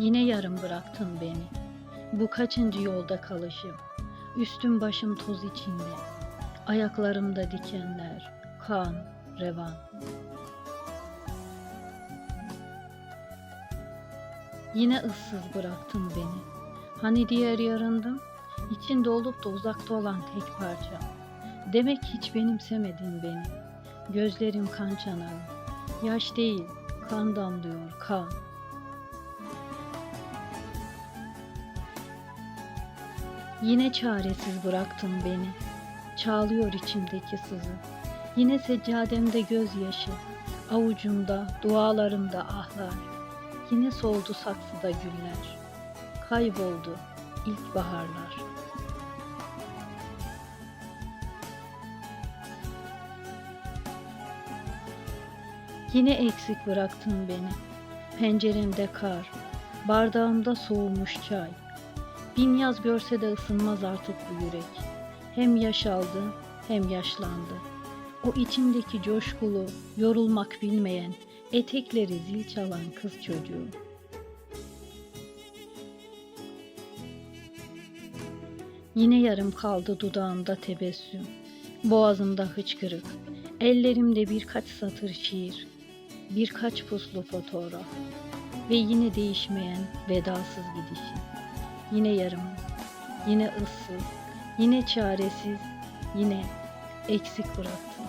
Yine yarım bıraktın beni. Bu kaçıncı yolda kalışım. Üstüm başım toz içinde. Ayaklarımda dikenler, kan, revan. Yine ıssız bıraktın beni. Hani diğer yarındım, içinde olup da uzakta olan tek parça. Demek hiç benimsemedin beni. Gözlerim kan çanağı. Yaş değil, kan damlıyor, kan. Yine çaresiz bıraktın beni. Çağlıyor içimdeki sızı. Yine seccademde gözyaşı. Avucumda, dualarımda ahlar. Yine soldu saksıda güller. Kayboldu ilkbaharlar. Yine eksik bıraktın beni. Penceremde kar, bardağımda soğumuş çay. Bin yaz görse de ısınmaz artık bu yürek. Hem yaş aldı hem yaşlandı. O içimdeki coşkulu, yorulmak bilmeyen, etekleri zil çalan kız çocuğu. Yine yarım kaldı dudağımda tebessüm, boğazımda hıçkırık, ellerimde birkaç satır şiir, birkaç puslu fotoğraf ve yine değişmeyen vedasız gidişim. Yine yarım, yine ıssız, yine çaresiz, yine eksik bıraktım.